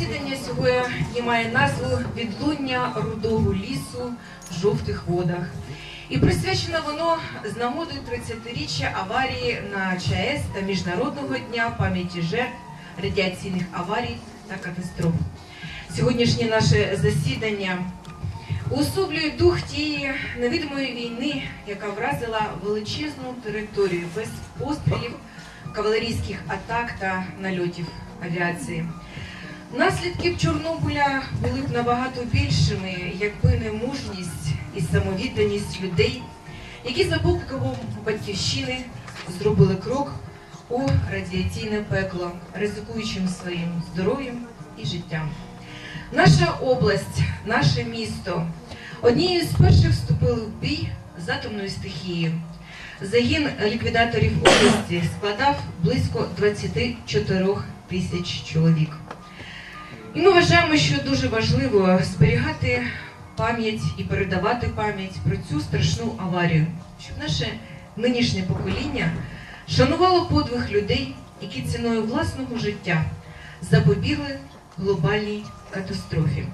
засідання сьогодні має назву Відлуння рудого лісу в жовтих водах. І присвячено воно з нагоди 30-річчя аварії на ЧАЕС та Міжнародного дня пам'яті жертв радіаційних аварій та катастроф. Сьогоднішнє наше засідання уособлює дух тієї невидимої війни, яка вразила величезну територію без пострілів, кавалерійських атак та нальотів авіації. Наслідки Чорнобиля були б набагато більшими, якби не мужність і самовідданість людей, які за покликом батьківщини зробили крок у радіаційне пекло, ризикуючим своїм здоров'ям і життям. Наша область, наше місто однією з перших вступили в бій з атомною стихією. Загін ліквідаторів області складав близько 24 тисяч чоловік. І ми вважаємо, що дуже важливо зберігати пам'ять і передавати пам'ять про цю страшну аварію, щоб наше нинішнє покоління шанувало подвиг людей, які ціною власного життя запобігли глобальній катастрофі.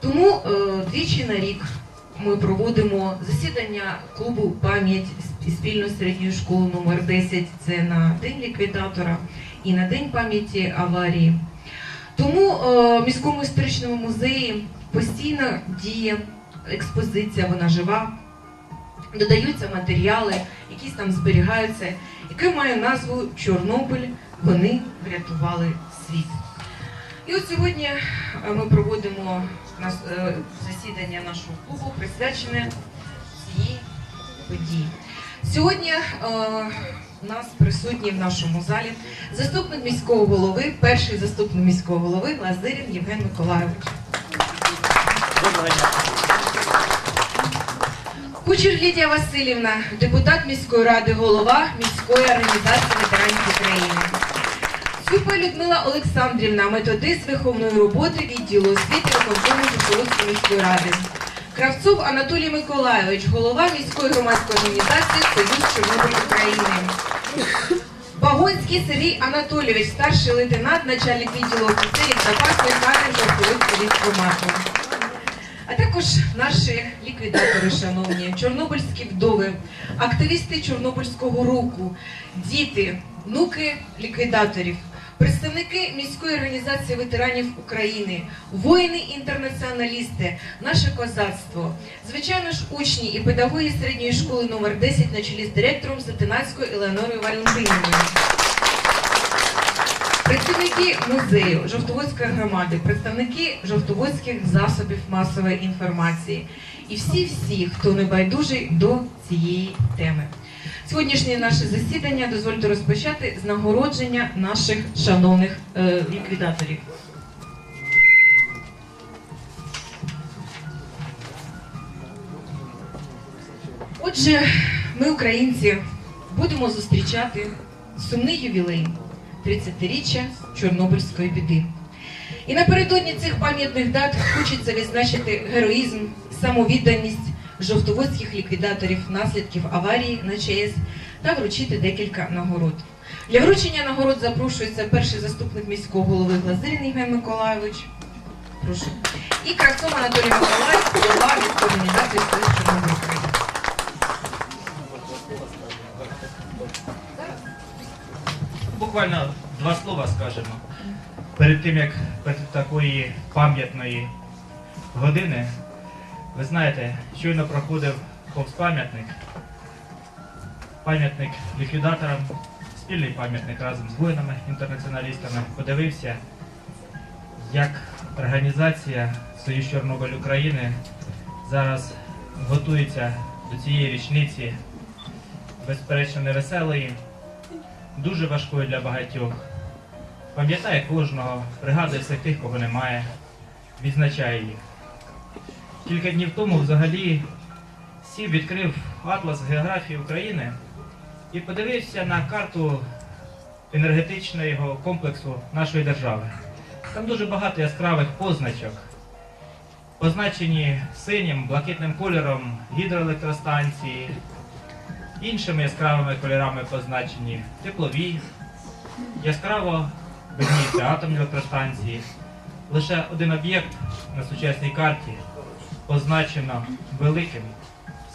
Тому е, двічі на рік ми проводимо засідання клубу пам'ять спільно з середньою школою номер 10 Це на день ліквідатора і на день пам'яті аварії. Тому е, в міському історичному музеї постійно діє експозиція, вона жива. Додаються матеріали, якісь там зберігаються, яке має назву Чорнобиль. Вони врятували світ. І от сьогодні е, ми проводимо е, засідання нашого клубу, присвячене цій події. Сьогодні нас присутній в нашому залі заступник міського голови, перший заступник міського голови Лазирін Євген Миколайович. Кучер Лідія Васильівна, депутат міської ради, голова міської організації ветеранів України. Цюпа Людмила Олександрівна, методист виховної роботи відділу освіти Житомирської міської ради. Кравцов Анатолій Миколайович, голова міської громадської організації Союз Чорнобиль України. Багонський Сергій Анатолійович, старший лейтенант, начальник відділу офіцерів запасної кадри жовтовицького військкомату. А також наші ліквідатори, шановні, чорнобильські вдови, активісти Чорнобильського руху, діти, внуки ліквідаторів, представники міської організації ветеранів України, воїни-інтернаціоналісти, наше козацтво, звичайно ж, учні і педагоги середньої школи номер 10 на чолі з директором Сатинацькою Елеонорою Валентинівною. Працівники музею Жовтоводської громади, представники жовтоводських засобів масової інформації і всі-всі, хто не байдужий до цієї теми. Сьогоднішнє наше засідання дозвольте розпочати з нагородження наших шановних е, ліквідаторів. Отже, ми, українці, будемо зустрічати сумний ювілей 30-річчя Чорнобильської біди. І напередодні цих пам'ятних дат хочеться відзначити героїзм, самовідданість жовтоводських ліквідаторів наслідків аварії на ЧАЕС та вручити декілька нагород. Для вручення нагород запрошується перший заступник міського голови Глазирін Євген Миколайович. Прошу. І Кравцов Анатолій Миколаївич, голова міської організації Союз Чорнобиль Буквально два слова скажемо. Перед тим, як перед такої пам'ятної години, ви знаєте, щойно проходив повз пам'ятник, пам'ятник ліквідаторам, спільний пам'ятник разом з воїнами, інтернаціоналістами, подивився, як організація Союз Чорнобиль України зараз готується до цієї річниці, безперечно, невеселої дуже важкою для багатьох. Пам'ятає кожного, пригадує всіх тих, кого немає, відзначає їх. Кілька днів тому взагалі сів відкрив атлас географії України і подивився на карту енергетичного комплексу нашої держави. Там дуже багато яскравих позначок. Позначені синім, блакитним кольором гідроелектростанції, іншими яскравими кольорами позначені теплові, яскраво видніються атомні електростанції. лише один об'єкт на сучасній карті позначено великим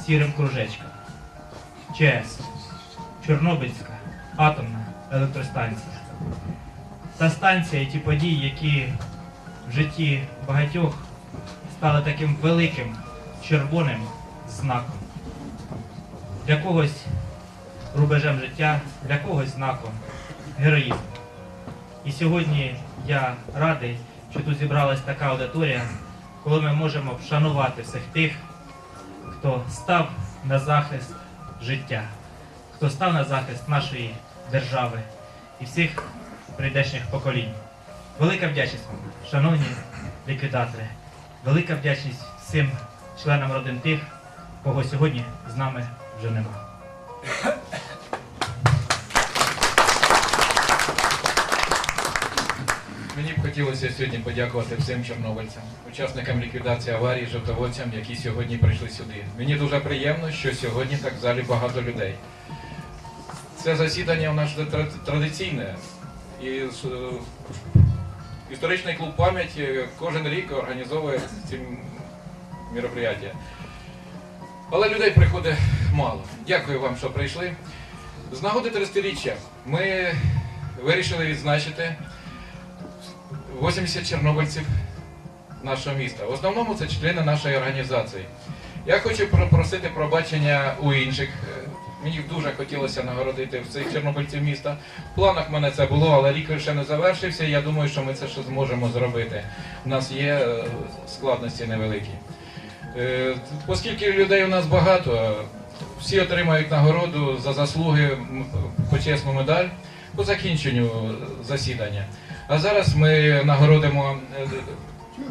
сірим кружечком. ЧАЕС. Чорнобильська атомна електростанція. Та станція і ті події, які в житті багатьох стали таким великим червоним знаком. Для когось рубежем життя, для когось знаком героїзму. І сьогодні я радий, що тут зібралась така аудиторія, коли ми можемо вшанувати всіх тих, хто став на захист життя, хто став на захист нашої держави і всіх прийдешніх поколінь. Велика вдячність вам, шановні ліквідатори, велика вдячність всім членам родин тих, кого сьогодні з нами вже нема. Мені б хотілося сьогодні подякувати всім чорнобильцям, учасникам ліквідації аварії, жовтоводцям, які сьогодні прийшли сюди. Мені дуже приємно, що сьогодні так в залі багато людей. Це засідання у нас традиційне. І е, історичний клуб пам'яті кожен рік організовує ці мероприятия. Але людей приходить мало. Дякую вам, що прийшли. З нагоди 30-річчя ми вирішили відзначити 80 чорнобильців нашого міста. В основному це члени нашої організації. Я хочу попросити пробачення у інших. Е, Мені дуже хотілося нагородити всіх чорнобильців міста. В планах в мене це було, але рік ще не завершився. Я думаю, що ми це ще зможемо зробити. У нас є е, складності невеликі. Е, Оскільки людей у нас багато, всі отримають нагороду за заслуги почесну медаль по закінченню засідання. А зараз ми нагородимо е,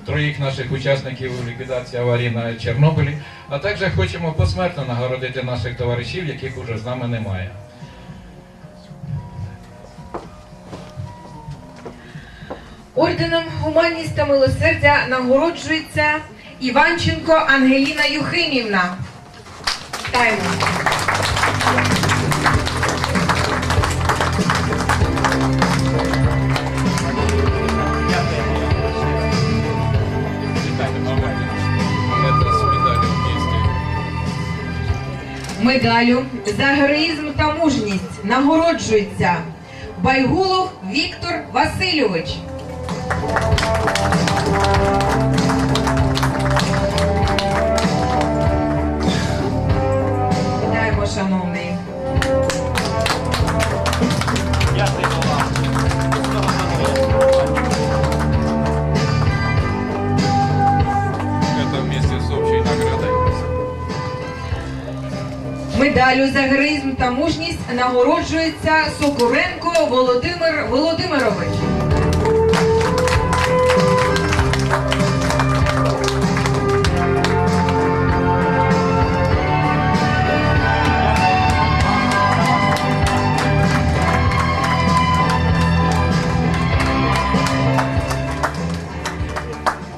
троїх наших учасників ліквідації аварії на Чорнобилі, а також хочемо посмертно нагородити наших товаришів, яких уже з нами немає. Орденом Гуманність та милосердя нагороджується Іванченко Ангеліна Юхимівна. Вітаємо. Медалю за героїзм та мужність нагороджується Байгулов Віктор Васильович. Вітаємо, шановний. Медалю за героїзм та мужність нагороджується Сокуренко Володимир Володимирович.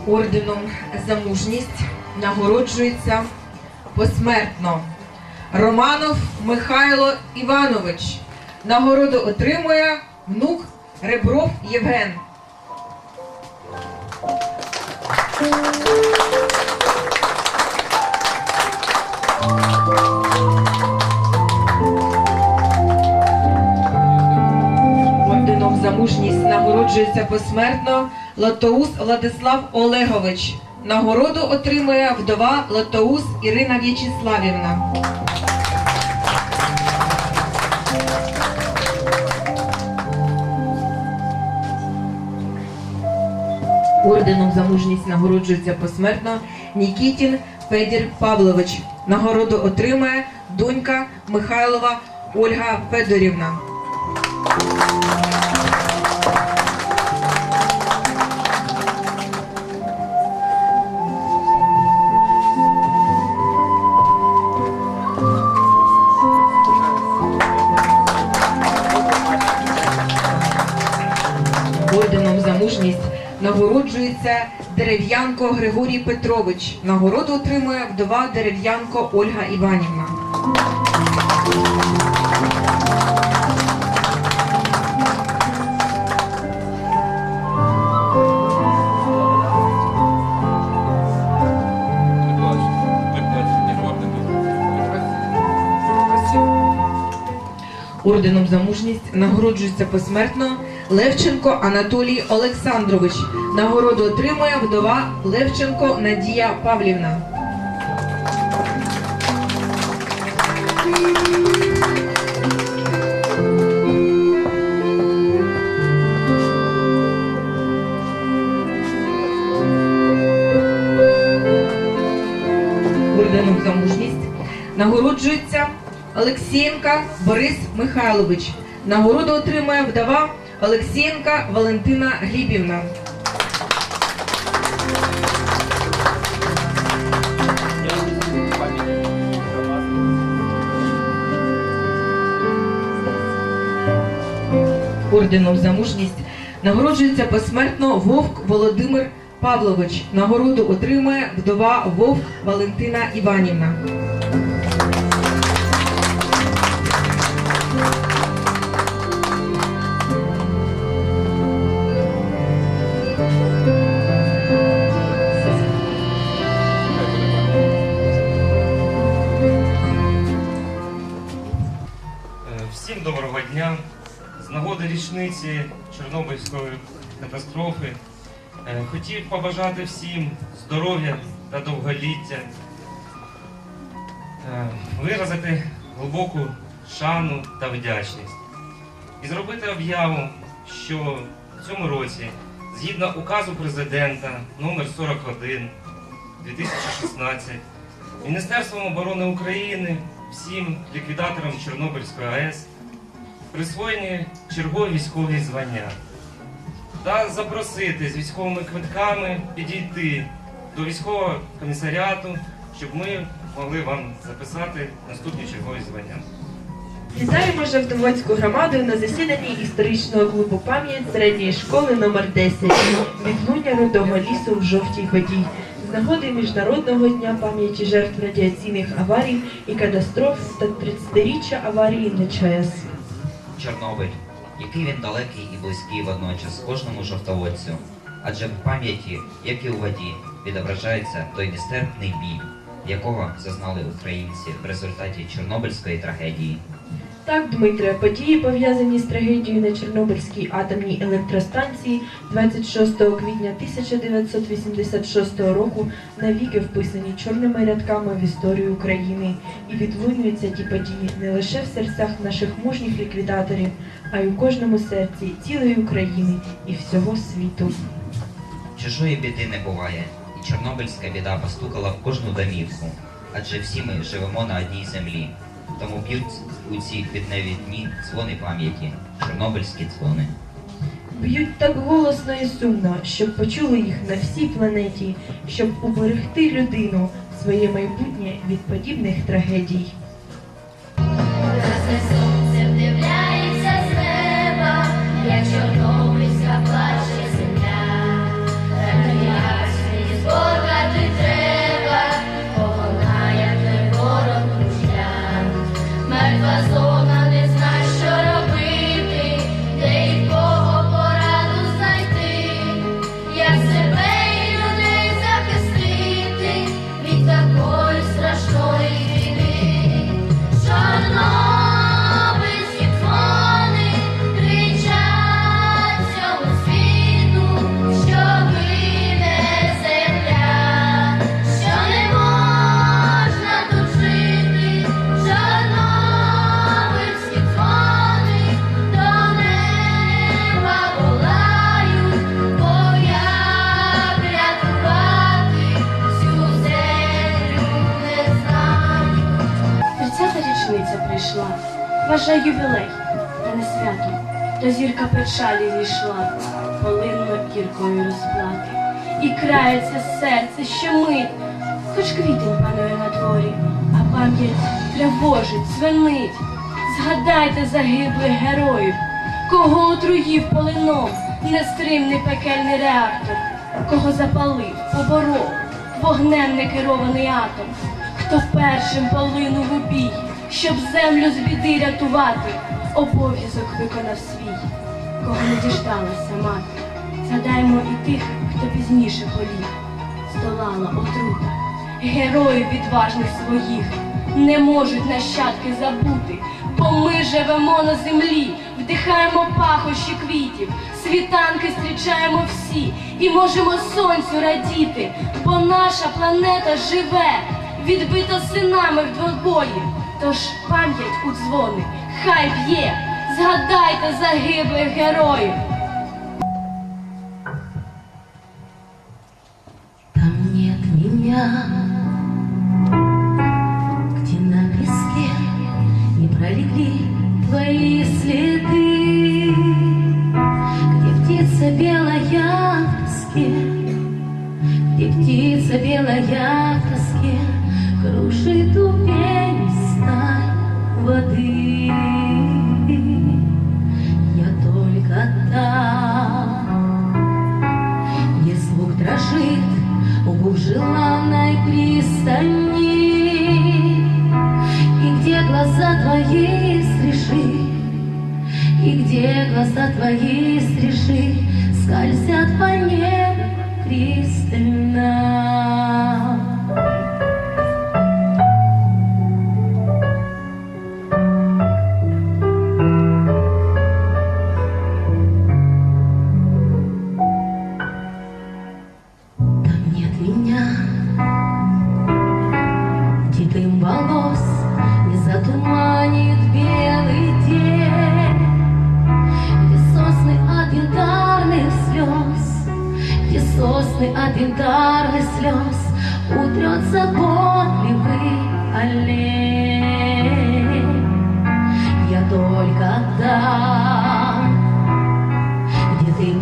Орденом за мужність нагороджується посмертно Романов Михайло Іванович. Нагороду отримує внук Ребров Євген. Орденом за мужність нагороджується посмертно Латоус Владислав Олегович. Нагороду отримує вдова Латоус Ірина В'ячеславівна. Орденом за мужність нагороджується посмертно Нікітін Федір Павлович. Нагороду отримає донька Михайлова Ольга Федорівна. Це дерев'янко Григорій Петрович. Нагороду отримує вдова дерев'янко Ольга Іванівна. Орденом за мужність нагороджується посмертно Левченко Анатолій Олександрович. Нагороду отримує вдова Левченко Надія Павлівна. орденом за мужність нагороджується Олексієнка Борис Михайлович. Нагороду отримує вдова Олексієнка Валентина Глібівна. Орденом за мужність нагороджується посмертно Вовк Володимир Павлович. Нагороду отримує вдова Вовк Валентина Іванівна. Річниці Чорнобильської катастрофи. Е, хотів побажати всім здоров'я та довголіття, е, виразити глибоку шану та вдячність. І зробити об'яву, що в цьому році, згідно указу президента номер 41 2016, Міністерством оборони України всім ліквідаторам Чорнобильської АЕС присвоєні чергові військові звання та запросити з військовими квитками підійти до військового комісаріату, щоб ми могли вам записати наступні чергові звання. Вітаємо Жовтоводську громаду на засіданні історичного клубу пам'ять середньої школи номер 10 відлуння рудого лісу в жовтій воді з нагоди Міжнародного дня пам'яті жертв радіаційних аварій і катастроф та 30-річчя аварії на ЧАЕС. Чорнобиль, який він далекий і близький водночас кожному жовтоводцю, адже в пам'яті, як і у воді, відображається той нестерпний біль, якого зазнали українці в результаті Чорнобильської трагедії. Так, Дмитре, події пов'язані з трагедією на Чорнобильській атомній електростанції 26 квітня 1986 року навіки вписані чорними рядками в історію України і відлунюються ті події не лише в серцях наших мужніх ліквідаторів, а й у кожному серці цілої України і всього світу. Чужої біди не буває, і чорнобильська біда постукала в кожну домівку, адже всі ми живемо на одній землі. Тому б'ють у ці квітневі дні дзвони пам'яті, чорнобильські дзвони. Б'ють так голосно і сумно, щоб почули їх на всій планеті, щоб уберегти людину, своє майбутнє від подібних трагедій. Печалі зійшла, полинно гіркою розплати. І крається серце щомить, хоч квітень панує на дворі, а пам'ять тривожить, звенить. Згадайте загиблих героїв, кого отруїв полином нестримний пекельний реактор, кого запалив, поборов, вогнем не керований атом, хто першим полинув у бій, щоб землю з біди рятувати, обов'язок виконав свій, кого не діждалася мати. Згадаймо і тих, хто пізніше поліг, здолала отрута, героїв відважних своїх, не можуть нащадки забути, бо ми живемо на землі, вдихаємо пахощі квітів, світанки зустрічаємо всі і можемо сонцю радіти, бо наша планета живе, відбита синами в двобої. Тож пам'ять у дзвони, хай б'є, згадайте загиблих героїв. Там нет меня, где на песке не пролегли твои следы, где птица белая в тоске, где птица белая в тоске крушит у сталь воды. Там, где звук дрожит у губ желанной пристани, И где глаза твои стрижи, И где глаза твои стрижи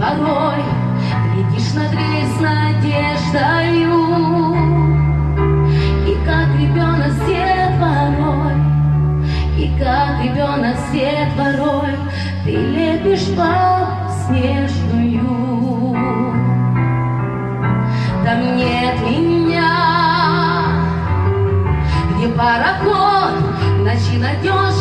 порой глядишь на дверь с надеждою. И как ребенок с детворой, и как ребенок с детворой, ты лепишь снежную. Там нет меня, где пароход ночи надежно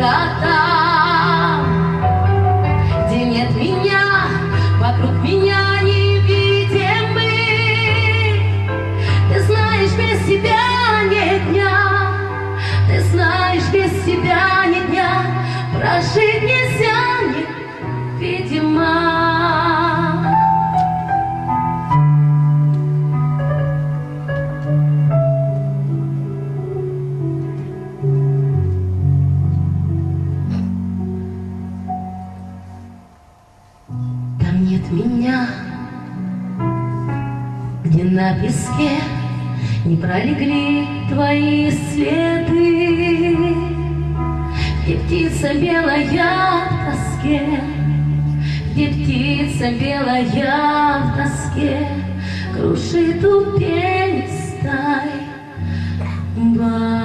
cata песке Не пролегли твои следы Где птица белая в тоске Где птица белая в тоске Крушит у стай. Бай